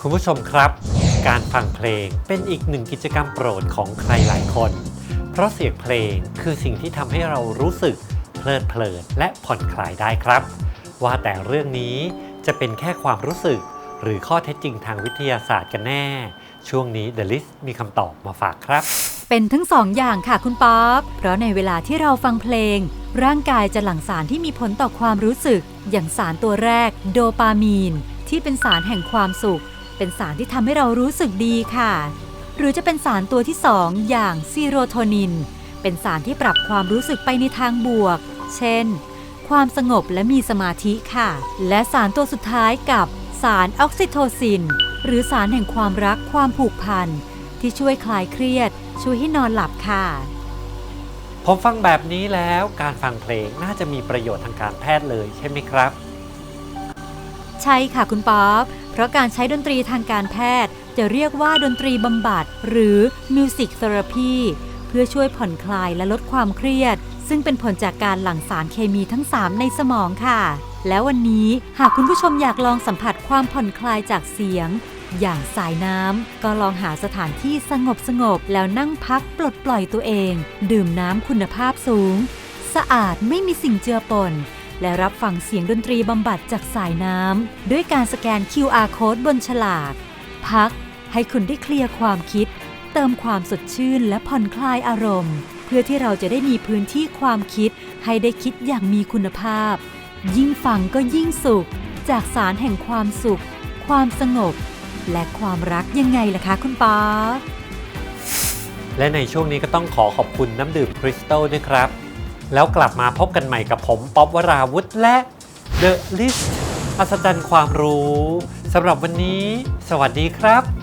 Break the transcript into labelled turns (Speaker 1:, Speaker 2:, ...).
Speaker 1: คุณผู้ชมครับ การฟังเพลงเป็นอีกหนึ่งกิจกรรมโปรดของใครหลายคน เพราะเสียงเพลงคือสิ่งที่ทำให้เรารู้สึกเพลิดเพลินและผ่อนคลายได้ครับ ว่าแต่เรื่องนี้จะเป็นแค่ความรู้สึก หรือข้อเท็จจริงทางวิทยาศาสตร์กันแน่ ช่วงนี้ The List มีคำตอบมาฝากครับ
Speaker 2: เป็นทั้งสองอย่างค่ะคุณป๊อป เพราะในเวลาที่เราฟังเพลง ร่างกายจะหลั่งสารที่มีผลต่อความรู้สึก อย่างสารตัวแรก โดปามีน ที่เป็นสารแห่งความสุข เป็นสารที่ทำให้เรารู้สึกดีค่ะ หรือจะเป็นสารตัวที่สองอย่างซีโรโทนิน เป็นสารที่ปรับความรู้สึกไปในทางบวก เช่น ความสงบและมีสมาธิค่ะ และสารตัวสุดท้ายกับสารออกซิโทซิน หรือสารแห่งความรักความผูกพัน ที่ช่วยคลายเครียด ช่วยให้นอนหลับค่ะ
Speaker 1: ผมฟังแบบนี้แล้วการฟังเพลงน่าจะมีประโยชน์ทางการแพทย์เลยใช่ไหมครับ
Speaker 2: ใช่ค่ะคุณป๊อป เพราะการใช้ดนตรีทางการแพทย์ จะเรียกว่าดนตรีบำบัดหรือ Music Therapy เพื่อช่วยผ่อนคลายและลดความเครียด ซึ่งเป็นผลจากการหลั่งสารเคมีทั้ง 3 ในสมองค่ะ แล้ววันนี้หากคุณผู้ชมอยากลองสัมผัสความผ่อนคลายจากเสียง อย่างสายน้ำก็ลองหาสถานที่สงบสงบๆแล้วนั่งพักปลดปล่อยตัวเอง ดื่มน้ำคุณภาพสูง สะอาดไม่มีสิ่งเจือปน และรับฟังเสียงดนตรีบำบัดจากสายน้ำด้วยการสแกน QR code บนฉลาก พักให้คุณได้เคลียร์ความคิด เติมความสดชื่นและผ่อนคลายอารมณ์ เพื่อที่เราจะได้มีพื้นที่ความคิด ให้ได้คิดอย่างมีคุณภาพ ยิ่งฟังก็ยิ่งสุข จากสารแห่งความสุข ความสงบ และความรักยังไงล่ะคะคุณป๊อป
Speaker 1: และในช่วงนี้ก็ต้องขอขอบคุณน้ำดื่มคริสตัลด้วยครับ แล้วกลับมาพบกันใหม่กับผมป๊อบวราวุธและ The List อัศจรรย์ความรู้สำหรับวันนี้ สวัสดีครับ